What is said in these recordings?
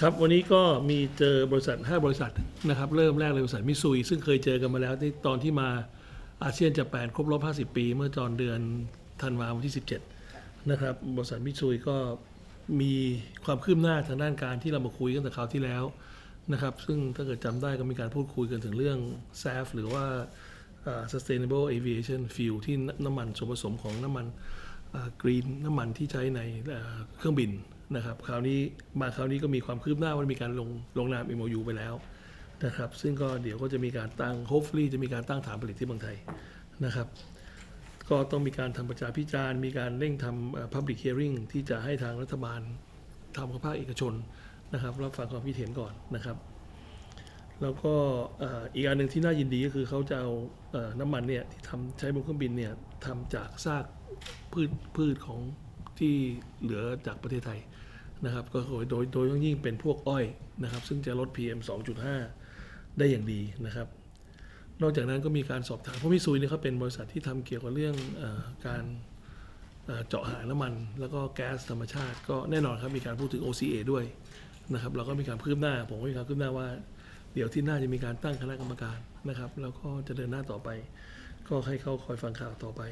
ครับวันนี้ก็มีเจอบริษัท 5 บริษัทนะครับเริ่มแรกเลยบริษัทมิซุยซึ่งเคยเจอกันมาแล้วที่ตอนที่มาอาเซียนจะแปนครบรอบ 50 ปี เมื่อตอนเดือนธันวาคมที่ 17 นะครับบริษัทมิซุยก็มีความคืบหน้าทางด้านการที่เรามาคุยกันแต่คราวที่แล้วนะครับซึ่งถ้าเกิดจำได้ก็มีการพูดคุยกันถึงเรื่อง SAF หรือว่าอ่า sustainable aviation fuel ที่น้ำมันส่วนผสมของน้ำมัน กรีนน้ำมันที่ใช้ในเครื่องบินนะครับคราวนี้มาคราวนี้ก็มีความคืบหน้าว่ามีการลงลงนาม MOU ไปแล้วนะครับ ซึ่งก็เดี๋ยวก็จะมีการตั้ง hopefully จะมีการตั้งฐานผลิตที่เมืองไทยนะครับ ก็ต้องมีการทำประชาพิจารณ์ มีการเร่งทำเอ่อ public hearing ที่จะให้ทางรัฐบาลทำกับภาคเอกชนนะครับรับฟังความคิดเห็นก่อนนะครับ แล้วก็อีกอันหนึ่งที่น่ายินดีก็คือเขาจะเอาน้ำมันเนี่ยที่ทำใช้บนเครื่องบินเนี่ยทำจากซาก พืชพืชของที่เหลือจากประเทศไทยนะครับ ก็โดยโดยโดยยิ่งเป็นพวกอ้อยนะครับ ซึ่งจะลด PM 2.5 ได้อย่างดีนะครับ นอกจากนั้นก็มีการสอบถามเพราะมิซุยเนี่ยเขาเป็นบริษัทที่ทำเกี่ยวกับเรื่องอการเอ่อเจาะหาน้ำมัน แล้วก็แก๊สธรรมชาติ ก็แน่นอนครับมีการพูดถึง OCA ด้วยนะครับเราก็มีการคืบหน้า ผมก็มีการคืบหน้าว่า เดี๋ยวที่หน้าจะมีการตั้งคณะกรรมการนะครับ แล้วก็จะเดินหน้าต่อไป ก็ให้เขาคอยฟังข่าวต่อไป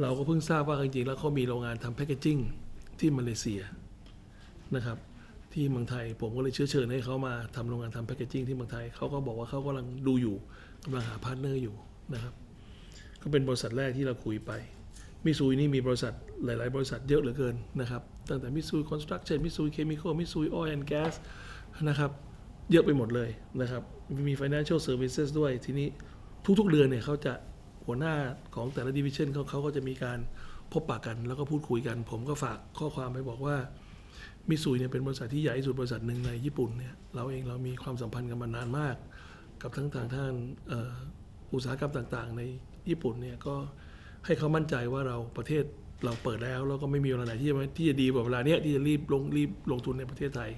เราก็เพิ่งทราบว่าจริงๆแล้วเขามีโรงงานทำแพคเกจิ้งที่มาเลเซียนะครับ ที่เมืองไทยผมก็เลยเชื้อเชิญให้เขามาทำโรงงานทำแพคเกจิ้งที่เมืองไทยเขาก็บอกว่าเขากำลังดูอยู่กำลังหาพาร์ทเนอร์อยู่นะครับ ก็เป็นบริษัทแรกที่เราคุยไปมิซุยนี่มีบริษัทหลาย ๆ บริษัทเยอะเหลือเกินนะครับตั้งแต่มิซุยคอนสตรักชั่นมิซุยเคมีคอลมิซุยออยล์แอนด์แก๊สนะครับเยอะไปหมดเลยนะครับมี financial services ด้วยทีนี้ทุก ๆ เดือนเนี่ยเขาจะ หัวหน้าของแต่ละ division เขาเขาก็จะมีการพบปะกันแล้วก็พูดคุยกัน ผมก็ฝากข้อความไปบอกว่ามิซุยเนี่ยเป็นบริษัทที่ใหญ่ที่สุดบริษัทหนึ่งในญี่ปุ่นเนี่ยเราเองเรามีความสัมพันธ์กันมานานมาก กับทั้งทางท่านอุตสาหกรรมต่างๆ ในญี่ปุ่นเนี่ยก็ให้เขามั่นใจว่าเราประเทศเราเปิดแล้วแล้วก็ไม่มีเวลาไหนที่จะที่จะดีกว่าเวลาเนี้ยที่จะรีบลงรีบลงทุนในประเทศไทย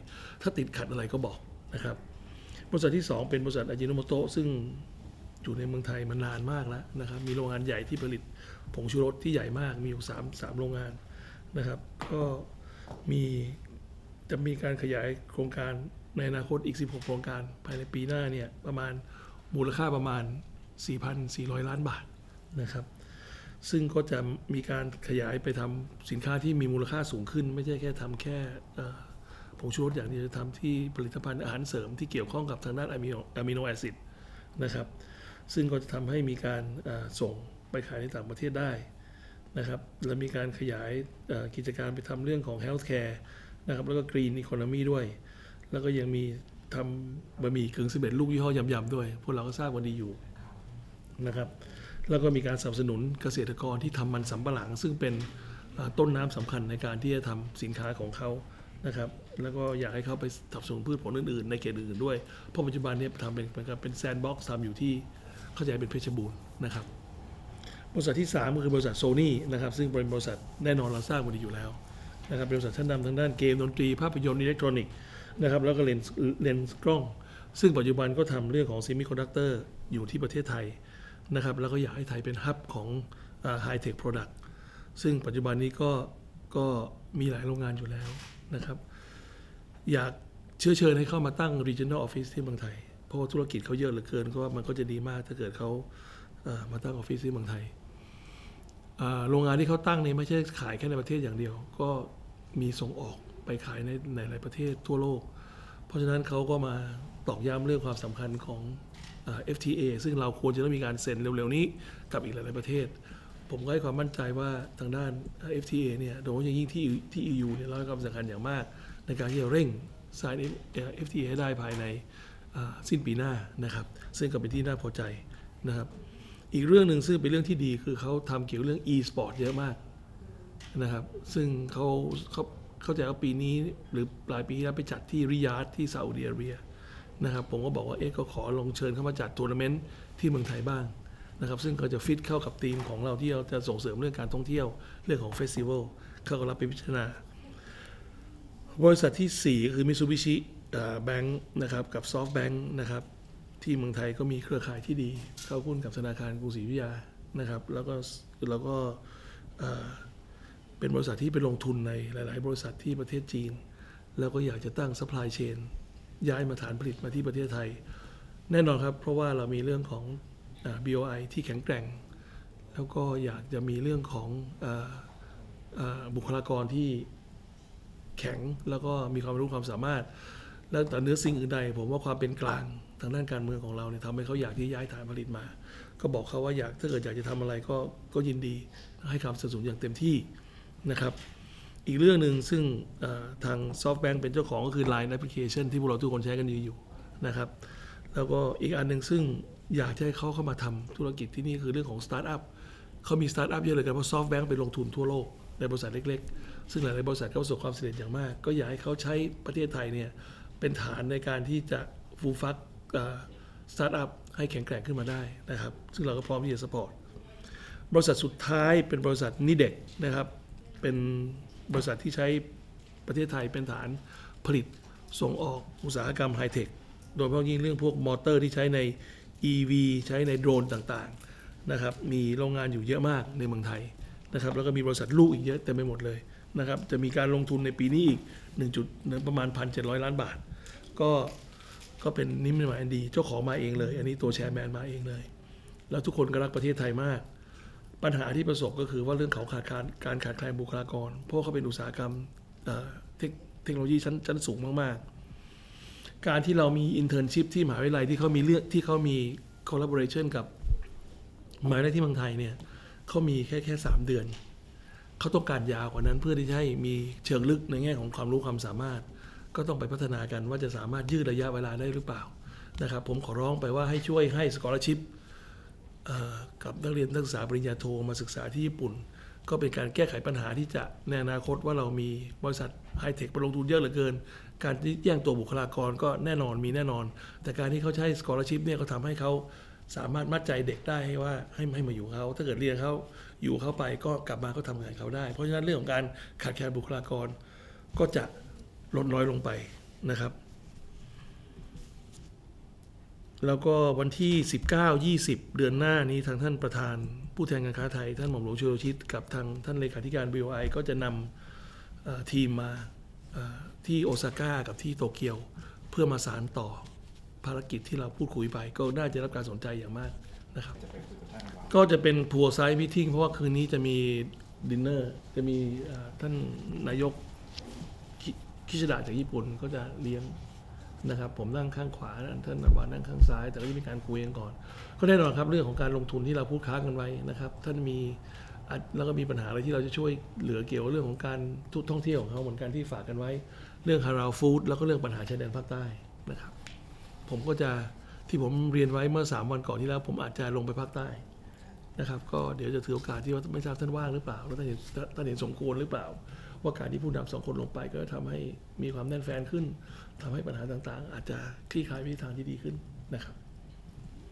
ถ้าติดขัดอะไรก็บอกนะครับบริษัทที่ 2 เป็นบริษัทอาจิโนโมโตะซึ่ง อยู่ในเมืองไทยมานานมากแล้วนะครับ มีโรงงานใหญ่ที่ผลิตผงชูรสที่ใหญ่มาก มีอยู่3 3โรงงานนะครับ ก็มีจะมีการขยายโครงการในอนาคตอีก 16 โครงการภายในปีหน้าเนี่ยประมาณมูลค่าประมาณ 4,400 ล้านบาทนะครับ ซึ่งก็จะมีการขยายไปทำสินค้าที่มีมูลค่าสูงขึ้น ไม่ใช่แค่ทำแค่ผงชูรสอย่างเดียวจะทำที่ผลิตภัณฑ์อาหารเสริมที่เกี่ยวข้องกับทางด้านอะมิโนอะมิโนแอซิดนะครับ ซึ่งก็จะทำให้มีการส่งไปขายในต่างประเทศได้นะครับและมีการขยายกิจการไปทำเรื่องของ healthcare นะครับแล้วก็ green economy ด้วย แล้วก็ยังมีทำบะหมี่กึ่งสำเร็จรูปยี่ห้อยำๆด้วย พวกเราก็ทราบกันดีอยู่นะครับแล้วก็มีการสนับสนุนเกษตรกรที่ทำมันสำปะหลัง ซึ่งเป็นต้นน้ำสำคัญในการที่จะทำสินค้าของเขานะครับแล้วก็อยากให้เขาไปสนับสนุนพืชผลอื่นๆ ในเขตอื่นๆด้วย เพราะปัจจุบันนี้ทำเป็นเป็นเป็นแซนด์บ็อกซ์ทำอยู่ที่ เข้าใจเป็นเพชรบูรณ์นะครับบริษัทที่ 3 ก็คือบริษัทโซนี่นะครับซึ่งเป็นบริษัทแน่นอนเราทราบกันดีอยู่แล้วนะครับเป็นบริษัทชั้นนำทางด้านเกมดนตรีภาพยนตร์อิเล็กทรอนิกส์นะครับแล้วก็เลนส์เลนส์กล้อง ซึ่งปัจจุบันก็ทำเรื่องของซิมิคอนดักเตอร์อยู่ที่ประเทศไทยนะครับแล้วก็อยากให้ไทยเป็นฮับของไฮเทคโปรดักต์ซึ่งปัจจุบันนี้ก็ก็มีหลายโรงงานอยู่แล้วนะครับ อยากเชื้อเชิญให้เข้ามาตั้ง regional office ที่เมืองไทย เพราะว่าธุรกิจเขาเยอะเหลือเกินก็ว่ามันก็จะดีมากถ้าเกิดเขาเอ่อมาตั้งออฟฟิศที่เมืองไทยโรงงานที่เขาตั้งนี่ไม่ใช่ขายแค่ในประเทศอย่างเดียว ก็มีส่งออกไปขายในหลายประเทศทั่วโลก เพราะฉะนั้นเขาก็มาตอกย้ำเรื่องความสำคัญของอ FTA ซึ่งเราควรจะต้องมีการเซ็นเร็วๆนี้กับอีกหลายๆประเทศ ผมก็ให้ความมั่นใจว่าทางด้าน FTA เนี่ยโดยเฉพาะยิ่งที่ที่ EU เนี่ยเราให้ความสำคัญอย่างมาก ในการที่จะเร่ง sign FTA ให้ได้ภายใน สิ้นปีหน้านะครับ ซึ่งก็เป็นที่น่าพอใจนะครับ อีกเรื่องหนึ่งซึ่งเป็นเรื่องที่ดีคือเขาทำเกี่ยวกับเรื่อง e-sport เยอะมากนะครับ ซึ่งเขาเขาเข้าใจว่าปีนี้หรือปลายปีที่แล้วไปจัดที่ริยาดที่ซาอุดิอาระเบียนะครับ ผมก็บอกว่าเอ๊ะก็ขอลองเชิญเข้ามาจัดทัวร์นาเมนต์ที่เมืองไทยบ้างนะครับ ซึ่งก็จะฟิตเข้ากับธีมของเราที่เราจะส่งเสริมเรื่องการท่องเที่ยวเรื่องของเฟสติวัลเขาก็รับไปพิจารณาบริษัทที่4คือ Mitsubishi แบงค์นะครับกับ SoftBank นะครับที่เมืองไทยก็มีเครือข่ายที่ดี เข้าหุ้นกับธนาคารกรุงศรีอยุธยานะครับแล้วก็แล้วก็เป็นบริษัทที่ไปลงทุนในหลาย ๆ บริษัทที่ประเทศจีน แล้วก็อยากจะตั้ง supply chain ย้ายมาฐานผลิตมาที่ประเทศไทย แน่นอนครับ เพราะว่าเรามีเรื่องของอ BOI ที่แข็งแกร่ง แล้วก็อยากจะมีเรื่องของออบุคลากรที่แข็งแล้วก็มีความรู้ความสามารถ แล้วแต่เนื้อสิ่งอื่นใดผมว่าความเป็นกลางทางด้านการเมืองของเราเนี่ยทำให้เขาอยากที่ย้ายฐานผลิตมา ก็บอกเขาว่าอยากถ้าเกิดอยากจะทำอะไรก็ก็ยินดีให้คำสนับสนุนอย่างเต็มที่นะครับ อีกเรื่องหนึ่งซึ่งทาง SoftBank เป็นเจ้าของก็คือ Line Application ที่พวกเราทุกคนใช้กันอยู่นะครับ แล้วก็อีกอันหนึ่งซึ่งอยากให้เขาเข้ามาทำธุรกิจที่นี่คือเรื่องของสตาร์ทอัพเขามีสตาร์ทอัพเยอะเลยกันเพราะ SoftBank ไปลงทุนทั่วโลกในบริษัทเล็ก ๆ ซึ่งหลายๆบริษัทก็ประสบความสำเร็จอย่างมาก ก็อยากให้เขาใช้ประเทศไทยเนี่ย เป็นฐานในการที่จะฟูฟักสตาร์ทอัพให้แข็งแกร่งขึ้นมาได้นะครับ ซึ่งเราก็พร้อมที่จะสปอร์ตบริษัทสุดท้ายเป็นบริษัทนิเด็กนะครับ เป็นบริษัทที่ใช้ประเทศไทยเป็นฐานผลิตส่งออกอุตสาหกรรมไฮเทค โดยเฉพาะยิ่งเรื่องพวกมอเตอร์ที่ใช้ใน EV ใช้ในโดรนต่างๆนะครับ มีโรงงานอยู่เยอะมากในเมืองไทยนะครับ แล้วก็มีบริษัทลูกอีกเยอะเต็มไปหมดเลย นะครับจะมีการลงทุนในปีนี้อีก1จุดประมาณ 1,700 ล้านบาท ก็ก็เป็นนิมิตหมายอันดีเจ้าของมาเองเลย อันนี้ตัวแชร์แมนมาเองเลย แล้วทุกคนก็รักประเทศไทยมาก ปัญหาที่ประสบก็คือว่าเรื่องเขาขาดการการขาดแคลนบุคลากร เพราะเขาเป็นอุตสาหกรรมเทคเทคโนโลยีชั้นชั้นสูงมาก ๆ การที่เรามีอินเทอร์นชิพที่มหาวิทยาลัยที่เขามีเลือกที่เขามีคอลลาบอร์เรชันกับมหาวิทยาลัยที่เมืองไทยเนี่ยเขามีแค่แค่สามเดือน เขาต้องการยาวกว่านั้นเพื่อที่จะให้มีเชิงลึกในแง่ของความรู้ความสามารถ ก็ต้องไปพัฒนากันว่าจะสามารถยืดระยะเวลาได้หรือเปล่านะครับผมขอร้องไปว่าให้ช่วยให้สกอร์ชิพกับนักเรียนนักศึกษาปริญญาโทมาศึกษาที่ญี่ปุ่น ก็เป็นการแก้ไขปัญหาที่จะในอนาคตว่าเรามีบริษัทไฮเทคไปลงทุนเยอะเหลือเกิน การที่แย่งตัวบุคลากรก็แน่นอนมีแน่นอน แต่การที่เขาใช้สกอร์ชิพเนี่ยก็ทำให้เขาสามารถมัดใจเด็กได้ให้ว่าให้ให้มาอยู่เขาถ้าเกิดเรียนเขา อยู่เขาไปก็กลับมาก็ทำงานเขาได้ เพราะฉะนั้นเรื่องของการขาดแคลนบุคลากรก็จะลดน้อยลงไปนะครับ แล้วก็วันที่ 19 20 เดือนหน้านี้ทางท่านประธาน ผู้แทนการค้าไทย ท่านหม่อมหลวงชูโรชิต กับทางท่านเลขาธิการ BOI ก็จะนำทีมมาที่โอซาก้ากับที่โตเกียว เพื่อมาสารต่อภารกิจที่เราพูดคุยไป ก็น่าจะรับการสนใจอย่างมาก นะครับ ก็จะเป็นพัวไซด์มิทติ้งเพราะว่าคืนนี้จะมีดินเนอร์ จะมีท่านนายกคิชิดะจากญี่ปุ่นก็จะเลี้ยงนะครับ ผมนั่งข้างขวาท่านนวานั่งข้างซ้าย แต่ก็จะมีการคุยกันก่อน ก็แน่นอนครับเรื่องของการลงทุนที่เราพูดค้างกันไว้นะครับ ท่านมีแล้วก็มีปัญหาอะไรที่เราจะช่วยเหลือเกี่ยวกับเรื่องของการท่องเที่ยวของเขาเหมือนกันที่ฝากกันไว้ เรื่องฮาราฟู้ดแล้วก็เรื่องปัญหาชายแดนภาคใต้นะครับ ผมก็จะ ที่ผมเรียนไว้เมื่อ 3 วันก่อนที่แล้ว ผมอาจจะลงไปภาคใต้นะครับก็เดี๋ยวจะถือโอกาสที่ว่าไม่ทราบท่านว่างหรือเปล่า แล้วท่านเห็นท่านเห็นสมควรหรือเปล่า ว่าการที่ผู้นำสองคนลงไปก็ทำให้มีความแน่นแฟนขึ้นทำให้ปัญหาต่างๆ อาจจะคลี่คลายไปในทางที่ดีขึ้นนะครับ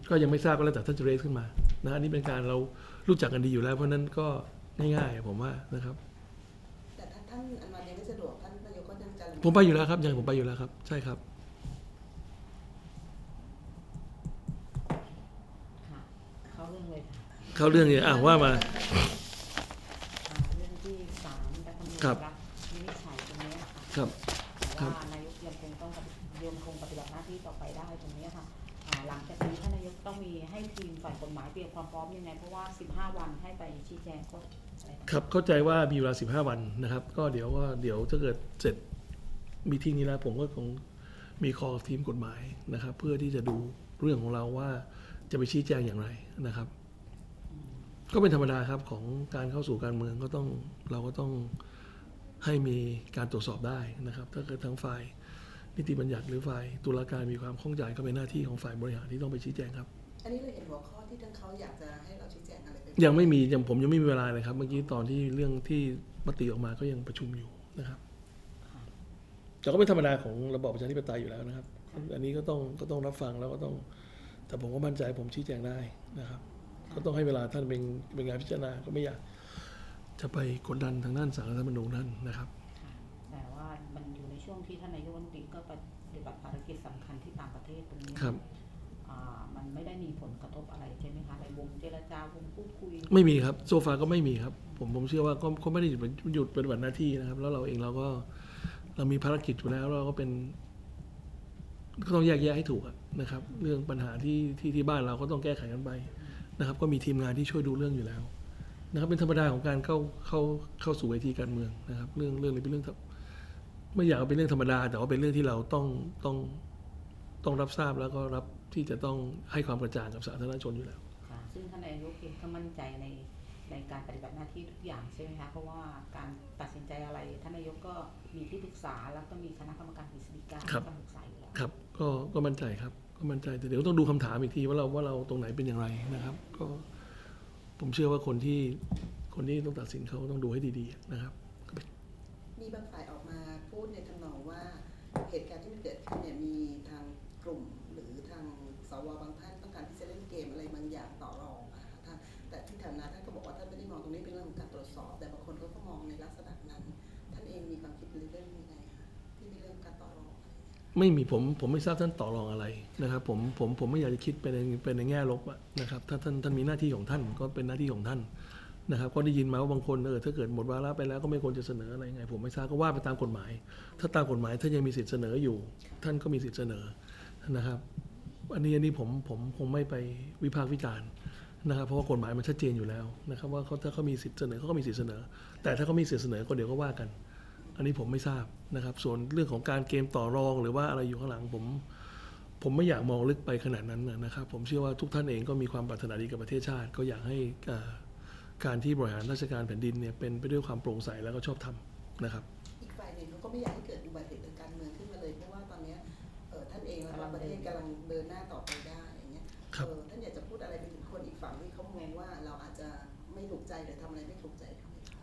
ก็ยังไม่ทราบก็แล้วแต่ท่านจะเรสขึ้นมานะอันนี้เป็นการเรารู้จักกันดีอยู่แล้ว เพราะฉะนั้นก็ง่ายๆผมว่านะครับ แต่ถ้าท่านอันวันยังไม่สะดวกท่านนายกก็ยังจะผมไปอยู่แล้วครับยังผมไปอยู่แล้วครับ ใช่ครับ ค่ะเข้าเรื่องเลยค่ะ เข้าเรื่องเนี่ยอะว่ามาอ่าเรื่องที่ศาลรัฐธรรมนูญครับ รับวินิจฉัยตรงนี้ค่ะครับ ครัแต่บ ว่านายกยังคงต้องปฏิยังคงปฏิบัติหน้าที่ต่อไปได้ตรงนี้ค่ะอ่าหลังจากนี้ท่านนายกต้องมีให้ทีมฝ่ายกฎหมายเตรียมความพร้อมยังไงเพราะว่า 15 วันให้ไปชี้แจงก็อะไรต่างๆครับเข้าใจว่ามีเวลา 15 วันนะครับ ก็เดี๋ยวว่าเดี๋ยวถ้าเกิดเสร็จมีที่นี้แล้วผมก็คงมีคอกับทีมกฎหมายนะครับ เพื่อที่จะดูเรื่องของเราว่าจะไปชี้แจงอย่างไรนะครับ ก็เป็นธรรมดาครับของการเข้าสู่การเมืองก็ต้องเราก็ต้องให้มีการตรวจสอบได้นะครับ ถ้าเกิดทางฝ่ายนิติบัญญัติหรือฝ่ายตุลาการมีความข้องใจก็เป็นหน้าที่ของฝ่ายบริหารที่ต้องไปชี้แจงครับ อันนี้เราเห็นหัวข้อที่ทางเขาอยากจะให้เราชี้แจงอะไรไปยังไม่มียังผมยังไม่มีเวลาเลยครับ เมื่อกี้ตอนที่เรื่องที่มติออกมาก็ยังประชุมอยู่นะครับแต่ก็เป็นธรรมดาของระบอบประชาธิปไตยอยู่แล้วนะครับ อันนี้ก็ต้องก็ต้องรับฟังแล้วก็ต้อง แต่ผมก็มั่นใจผมชี้แจงได้นะครับ ก็ต้องให้เวลาท่านเป็นเป็นงานพิจารณาก็ไม่อยากจะไปกดดันทางด้านสารรัฐธรรมนูญนั่นนะครับค่ะแต่ว่ามันอยู่ในช่วงที่ท่านนายกรัฐมนตรีก็ปฏิบัติภารกิจสำคัญที่ต่างประเทศตรงนี้ครับ อ่ามันไม่ได้มีผลกระทบอะไรใช่ไหมคะในวงเจรจาวงพูดคุย ไม่มีครับโซฟาก็ไม่มีครับ ผมผมเชื่อว่าก็ก็ไม่ได้หยุดหยุดปฏิบัติหน้าที่นะครับ แล้วเราเองเราก็เรามีภารกิจอยู่แล้วเราก็เป็นก็ต้องแยกแยะให้ถูกอะนะครับ เรื่องปัญหาที่ที่ที่บ้านเราก็ต้องแก้ไขกันไป นะครับก็มีทีมงานที่ช่วยดูเรื่องอยู่แล้วนะครับเป็นธรรมดาของการเข้าเข้าเข้าสู่เวทีการเมืองนะครับเรื่องเรื่องนี้เป็นเรื่องธรรมไม่อยากเอาเป็นเรื่องธรรมดา แต่ว่าเป็นเรื่องที่เราต้องต้องต้องรับทราบแล้วก็รับที่จะต้องให้ความกระจ่างกับสาธารณชนอยู่แล้วค่ะซึ่งท่านนายกเองก็มั่นใจในในการปฏิบัติหน้าที่ทุกอย่างใช่ไหมคะเพราะว่าการตัดสินใจอะไรท่านนายกก็มีที่ปรึกษาแล้วก็มีคณะกรรมการกฤษฎีกาครับการปรึกษาอยู่แล้วครับ ก็ก็มั่นใจครับ ก็มั่นใจแต่เดี๋ยวต้องดูคำถามอีกทีว่าเราว่าเราตรงไหนเป็นอย่างไรนะครับ ก็ผมเชื่อว่าคนที่คนที่ต้องตัดสินเขาต้องดูให้ดีๆนะครับ มีบางฝ่ายออกมาพูดในทำนองว่าเหตุการณ์ที่มันเกิดขึ้นเนี่ยมีทางกลุ่มหรือทางสวบางท่านต้องการที่จะเล่นเกมอะไรบางอย่างต่อรองอะค่ะท่านแต่ที่ฐานะท่านก็บอกว่าท่านไม่ได้มองตรงนี้เป็นเรื่องของการตรวจสอบ แต่บางคนเขาก็มองในลักษณะนั้น ท่านเองมีความคิดหรือเรื่องยังไงคะที่มีเรื่องการต่อรอง ไม่มีผมผมไม่ทราบท่านต่อรองอะไรนะครับผมผมผมไม่อยากจะคิดไปในไปในแง่ลบนะครับถ้าท่านท่านมีหน้าที่ของท่านก็เป็นหน้าที่ของท่านนะครับก็ได้ยินมาว่าบางคนเออถ้าเกิดหมดวาระไปแล้วก็ไม่ควรจะเสนออะไรไง ผมไม่ทราบก็ว่าไปตามกฎหมาย ถ้าตามกฎหมายท่านยังมีสิทธิ์เสนออยู่ ท่านก็มีสิทธิ์เสนอนะครับอันนี้อันนี้ผมผมคงไม่ไปวิพากษ์วิจารณ์นะครับเพราะว่ากฎหมายมันชัดเจนอยู่แล้วนะครับว่าเขาถ้าเขามีสิทธิ์เสนอเขาก็มีสิทธิ์เสนอ แต่ถ้าเขามีสิทธิ์เสนอก็เดี๋ยวก็ว่ากัน อันนี้ผมไม่ทราบนะครับ ส่วนเรื่องของการเกมต่อรองหรือว่าอะไรอยู่ข้างหลังผมผมไม่อยากมองลึกไปขนาดนั้นนะครับ ผมเชื่อว่าทุกท่านเองก็มีความปรารถนาดีกับประเทศชาติ ก็อยากให้เอ่อการที่บริหารราชการแผ่นดินเนี่ยเป็นไปด้วยความโปร่งใสแล้วก็ชอบธรรมนะครับ อีกฝ่ายหนึ่งเขาก็ไม่อยากให้เกิดอุบัติเหตุทางการเมืองขึ้นมาเลยเพราะว่าตอนเนี้ยเอ่อท่านเองแล้วก็ประเทศกำลังเดินหน้าต่อไปได้อย่างเงี้ย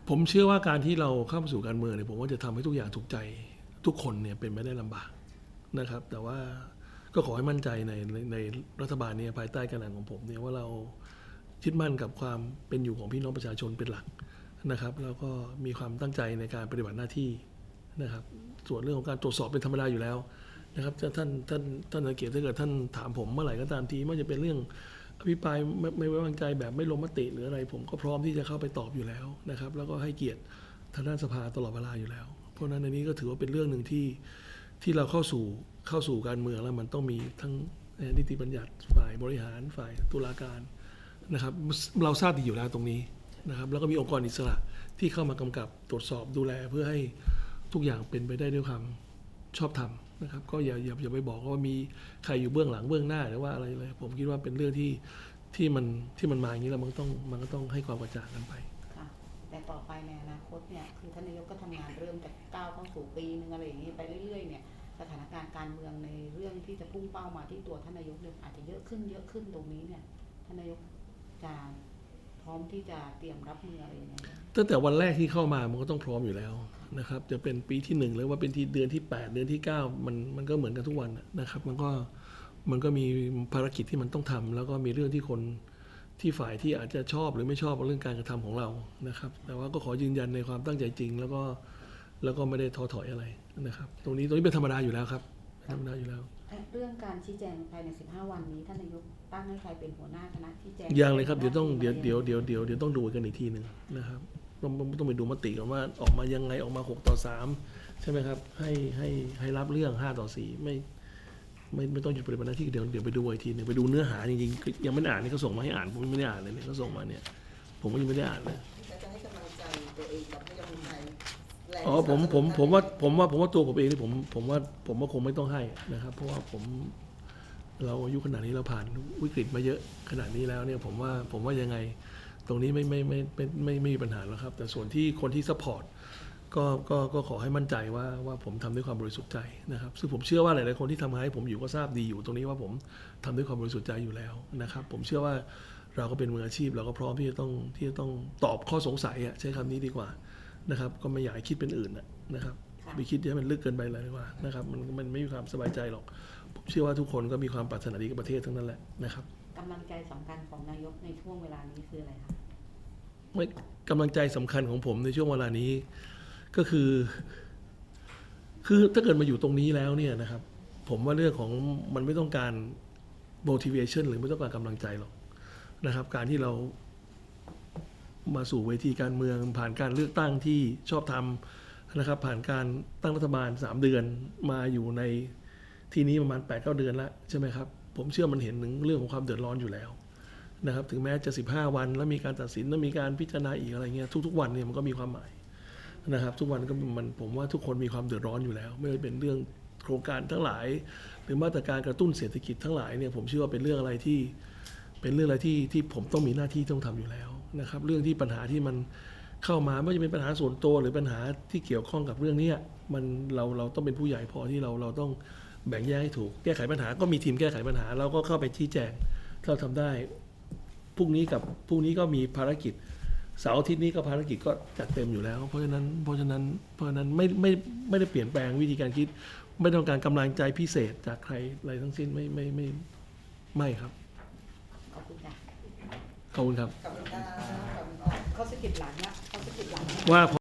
ผมเชื่อว่าการที่เราเข้ามาสู่การเมืองเนี่ยผมว่าจะทำให้ทุกอย่างถูกใจทุกคนเนี่ยเป็นไปได้ลำบากนะครับ แต่ว่าก็ขอให้มั่นใจในในในรัฐบาลเนี่ยภายใต้การนำของผมเนี่ยว่าเรายึดมั่นกับความเป็นอยู่ของพี่น้องประชาชนเป็นหลักนะครับ แล้วก็มีความตั้งใจในการปฏิบัติหน้าที่นะครับ ส่วนเรื่องของการตรวจสอบเป็นธรรมดาอยู่แล้วนะครับท่านท่านท่านสังเกตถ้าเกิดท่านถามผมเมื่อไหร่ก็ตามทีไม่ว่าจะเป็นเรื่อง อภิปรายไม่ไม่ไว้วางใจแบบไม่ลงมติหรืออะไร ผมก็พร้อมที่จะเข้าไปตอบอยู่แล้วนะครับ แล้วก็ให้เกียรติทางด้านสภาตลอดเวลาอยู่แล้ว เพราะนั้นอันนี้ก็ถือว่าเป็นเรื่องหนึ่งที่ที่เราเข้าสู่เข้าสู่การเมืองแล้วมันต้องมีทั้งนิติบัญญัติฝ่ายบริหารฝ่ายตุลาการนะครับ เราทราบดีอยู่แล้วตรงนี้นะครับ แล้วก็มีองค์กรอิสระที่เข้ามากำกับตรวจสอบดูแลเพื่อให้ทุกอย่างเป็นไปได้ด้วยความชอบธรรม นะครับก็อย่าอย่าอย่าไปบอกว่ามีใครอยู่เบื้องหลังเบื้องหน้าหรือว่าอะไรเลย ผมคิดว่าเป็นเรื่องที่ที่มันที่มันมาอย่างนี้แล้วมันก็ต้องมันก็ต้องให้ความกระจ่างกันไป ค่ะ แต่ต่อไปในอนาคตเนี่ยคือท่านนายกก็ทำงานเริ่มจากก้าวเข้าสู่ปีหนึงอะไรอย่างนี้ไปเรื่อยๆเนี่ยสถานการณ์การเมืองในเรื่องที่จะพุ่งเป้ามาที่ตัวท่านนายกเนี่ยอาจจะเยอะขึ้นเยอะขึ้นตรงนี้เนี่ยท่านนายกจะพร้อมที่จะเตรียมรับมืออะไรยังไงบ้างตั้งแต่วันแรกที่เข้ามามันก็ต้องพร้อมอยู่แล้ว นะครับจะเป็นปีที่หนึ่งหรือว่าเป็นที่เดือนที่ 8 เดือนที่ 9 มันมันก็เหมือนกันทุกวันนะครับ มันก็มันก็มีภารกิจที่มันต้องทำแล้วก็มีเรื่องที่คนที่ฝ่ายที่อาจจะชอบหรือไม่ชอบเรื่องการกระทำของเรานะครับ แต่ว่าก็ขอยืนยันในความตั้งใจจริง แล้วก็แล้วก็ไม่ได้ท้อถอยอะไรนะครับ ตรงนี้ตรงนี้เป็นธรรมดาอยู่แล้วครับเป็นธรรมดาอยู่แล้วเอ่อเรื่องการชี้แจงภายใน 15 วันนี้ท่านนายกตั้งให้ใครเป็นหัวหน้าคณะชี้แจงยังเลยครับเดี๋ยวต้องเดี๋ยวเดี๋ยวเดี๋ยวเดี๋ยวเดี๋ยวต้องดูกันอีกทีหนึ่งนะครับ ต้องต้องต้องไปดูมติกันว่าออกมายังไงออกมา 6 ต่อ 3 ใช่ไหมครับ ให้ให้ให้รับเรื่อง 5 ต่อ 4 ไม่ไม่ไม่ต้องหยุดปฏิบัติหน้าที่เดี๋ยวเดี๋ยวไปดูอีกทีหนึ่งไปดูเนื้อหาจริงๆคือยังไม่ได้อ่านนี่เขาส่งมาให้อ่านผมยังไม่ได้อ่านเลยเนี่ยเขาส่งมาเนี่ย ผมก็ยังไม่ได้อ่านเลยและจะให้กำลังใจตัวเองกับให้กำลังใจแรงอ๋อผมผมผมว่าผมว่าผมว่าตัวผมเองนี่ผมผมว่าผมว่าคงไม่ต้องให้นะครับ เพราะว่าผมเราอายุขนาดนี้เราผ่านวิกฤตมาเยอะขนาดนี้แล้วเนี่ยผมว่าผมว่ายังไง ตรงนี้ไม่ไม่ไม่ไม่ไม่ไม่มีปัญหาแล้วครับ แต่ส่วนที่คนที่ซัพพอร์ตก็ก็ก็ขอให้มั่นใจว่าว่าผมทำด้วยความบริสุทธิ์ใจนะครับ ซึ่งผมเชื่อว่าหลายๆคนที่ทำงานให้ผมอยู่ก็ทราบดีอยู่ ตรงนี้ว่าผมทำด้วยความบริสุทธิ์ใจอยู่แล้วนะครับ ผมเชื่อว่าเราก็เป็นมืออาชีพเราก็พร้อมที่จะต้องที่จะต้องตอบข้อสงสัยอะใช้คำนี้ดีกว่านะครับ ก็ไม่อยากคิดเป็นอื่นนะครับไปคิดให้มันลึกเกินไปเลยดีกว่านะครับมันมันไม่มีความสบายใจหรอก ผมเชื่อว่าทุกคนก็มีความปรารถนาดีกับประเทศทั้งนั้นแหละนะครับ กำลังใจสำคัญของนายกในช่วงเวลานี้คืออะไรคะไม่กำลังใจสำคัญของผมในช่วงเวลานี้ ก็คือ คือถ้าเกิดมาอยู่ตรงนี้แล้วเนี่ยนะครับ ผมว่าเรื่องของมันไม่ต้องการ motivation หรือไม่ต้องการกำลังใจหรอกนะครับ การที่เรามาสู่เวทีการเมือง ผ่านการเลือกตั้งที่ชอบทำนะครับ ผ่านการตั้งรัฐบาล 3 เดือนมาอยู่ในที่นี้ประมาณ8ปดเเดือนแล้วใช่ไหมครับ ผมเชื่อมันเห็นถึงเรื่องของความเดือดร้อนอยู่แล้วนะครับถึงแม้จะ 15 วันแล้วมีการตัดสินแล้วมีการพิจารณาอีกอะไรเงี้ยทุก ๆ วันเนี่ยมันก็มีความหมายนะครับ ทุกวันก็มันผมว่าทุกคนมีความเดือดร้อนอยู่แล้ว ไม่ว่าเป็นเรื่องโครงการทั้งหลาย หรือมาตรการกระตุ้นเศรษฐกิจทั้งหลายเนี่ยผมเชื่อว่าเป็นเรื่องอะไรที่เป็นเรื่องอะไรที่ที่ผมต้องมีหน้าที่ต้องทำอยู่แล้วนะครับ เรื่องที่ปัญหาที่มันเข้ามาไม่ว่าจะเป็นปัญหาส่วนตัวหรือปัญหาที่เกี่ยวข้องกับเรื่องนี้มันเราเราต้องเป็นผู้ใหญ่พอที่เราเราต้อง แบ่งแยกให้ถูก แก้ไขปัญหาก็มีทีมแก้ไขปัญหา เราก็เข้าไปชี้แจงถ้าเราทำได้พรุ่งนี้กับพรุ่งนี้ก็มีภารกิจเสาร์อาทิตย์นี้ก็ภารกิจก็จัดเต็มอยู่แล้ว เพราะฉะนั้นเพราะฉะนั้นเพราะฉะนั้นไม่ไม่ไม่ได้เปลี่ยนแปลงวิธีการคิด ไม่ต้องการกำลังใจพิเศษจากใครอะไรทั้งสิ้นไม่ไม่ไม่ไม่ครับขอบคุณค่ะขอบคุณครับขอบคุณครับขอบคุณครับเขาสะกิดหลังละเขาสะกิดหลังละว่า